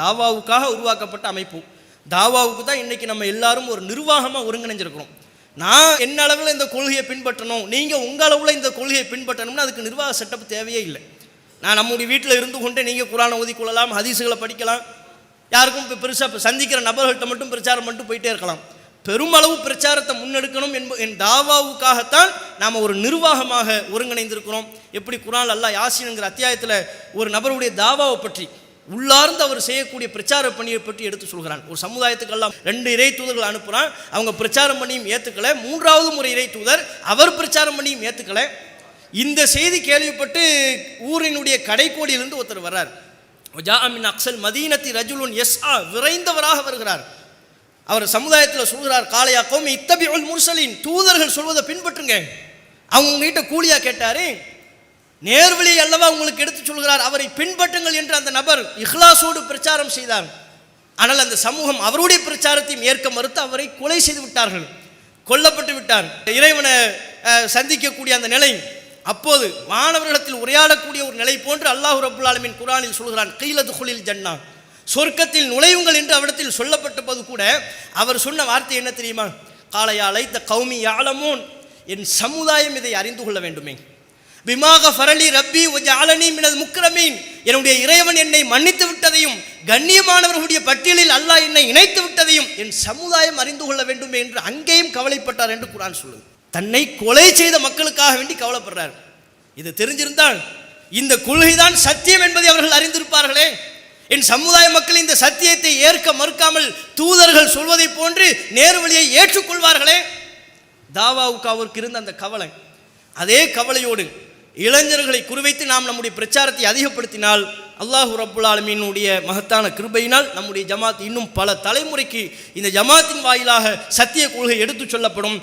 தாவாவுக்காக உருவாக்கப்பட்ட அமைப்பு. தாவாவுக்கு தான் இன்றைக்கி நம்ம எல்லாரும் ஒரு நிர்வாகமாக ஒருங்கிணைஞ்சிருக்கிறோம். நான் என்ன அளவில் இந்த கொள்கையை பின்பற்றணும் நீங்கள் உங்கள் அளவில் இந்த கொள்கையை பின்பற்றணும்னா அதுக்கு நிர்வாக செட்டப் தேவையே இல்லை. நான் நம்முடைய வீட்டில் இருந்து கொண்டு நீங்கள் குரானை கொள்ளலாம் ஹதீஸுகளை படிக்கலாம். யாருக்கும் இப்போ பெருசாக இப்போ சந்திக்கிற நபர்கள்ட்ட மட்டும் பிரச்சாரம் மட்டும் போயிட்டே இருக்கலாம். பெருமளவு பிரச்சாரத்தை முன்னெடுக்கணும் என்ப என் தாவாவுக்காகத்தான் நாம் ஒரு நிர்வாகமாக ஒருங்கிணைந்திருக்கிறோம். எப்படி குரான் அல்லாஹ் யாசின்ங்கிற அத்தியாயத்தில் ஒரு நபருடைய தாவாவை பற்றி உள்ளார்ந்து அவர் செய்யக்கூடிய பிரச்சார பணியை பற்றி எடுத்து சொல்கிறான். ஒரு சமுதாயத்துக்கெல்லாம் ரெண்டு இறை தூதர்கள் அனுப்புகிறான் அவங்க பிரச்சாரம் பண்ணியும் ஏற்றுக்கலை மூன்றாவது முறை இறை தூதர் அவர் பிரச்சாரம் பண்ணியும் ஏற்றுக்கல இந்த செய்தி கேள்விப்பட்டு ஊரினுடைய கடைக்கோடியிலிருந்து ஒருத்தர் வர்றார். ஜாமின் அக்சல் மதீனத்தி ரஜுலுன் எஸ் ஆ விரைந்தவராக வருகிறார். அவர் சமுதாயத்தில் சொல்கிறார் காளையா கோமி இத்தபி முர்சலின் தூதர்கள் சொல்வதை பின்பற்றுங்க. அவங்க உங்ககிட்ட கூலியாக கேட்டாரு நேர்வழி அல்லவா உங்களுக்கு எடுத்து சொல்கிறார். அவரை பின்பற்றுங்கள் என்று அந்த நபர் இஹ்லாசோடு பிரச்சாரம் செய்தார். ஆனால் அந்த சமூகம் அவருடைய பிரச்சாரத்தையும் ஏற்க மறுத்து அவரை கொலை செய்து விட்டார்கள். கொல்லப்பட்டு விட்டார். இறைவனை சந்திக்கக்கூடிய அந்த நிலை அப்போது மாணவர்களிடத்தில் உரையாடக்கூடிய ஒரு நிலை போன்று அல்லாஹ் ரபுல் ஆலமின் குரானில் சொல்கிறான் கைலது குளில் ஜன்னா. சொர்க்கத்தில் நுழையுங்கள் என்று அவரிடத்தில் சொல்லப்பட்டபோது கூட அவர் சொன்ன வார்த்தை என்ன தெரியுமா? காலையாலை த கௌமி யாழமோன் என் சமுதாயம் இதை அறிந்து கொள்ள வேண்டுமே. பிமாக ஃபரலி ரப்பி ஒஜாலனி மினது முக்கிரமீன் என்னுடைய இறைவன் என்னை மன்னித்து விட்டதையும் கண்ணியமானவர்களுடைய பட்டியலில் அல்லாஹ் என்னை இணைத்து விட்டதையும் என் சமுதாயம் அறிந்து கொள்ள வேண்டுமே என்று அங்கேயும் கவலைப்பட்டார் என்று குரான் சொல்லுது. தன்னை கொலை செய்த மக்களுக்காக வேண்டி கவலைப்படுறார். இது தெரிஞ்சிருந்தால் இந்த கொள்கைதான் சத்தியம் என்பதை அவர்கள் அறிந்திருப்பார்களே. என் சமுதாய மக்கள் இந்த சத்தியத்தை ஏற்க மறுக்காமல் தூதர்கள் சொல்வதை போன்று நேர்வழியை ஏற்றுக்கொள்வார்களே. தாவாவுக்கு அவருக்கு இருந்த அந்த கவலை அதே கவலையோடு இளைஞர்களை குறிவைத்து நாம் நம்முடைய பிரச்சாரத்தை அதிகப்படுத்தினால் அல்லாஹூ ரப்புல் ஆலமீனுடைய மகத்தான கிருபையினால் நம்முடைய ஜமாத் இன்னும் பல தலைமுறைக்கு இந்த ஜமாத்தின் வாயிலாக சத்திய கொள்கை எடுத்துச் சொல்லப்படும்.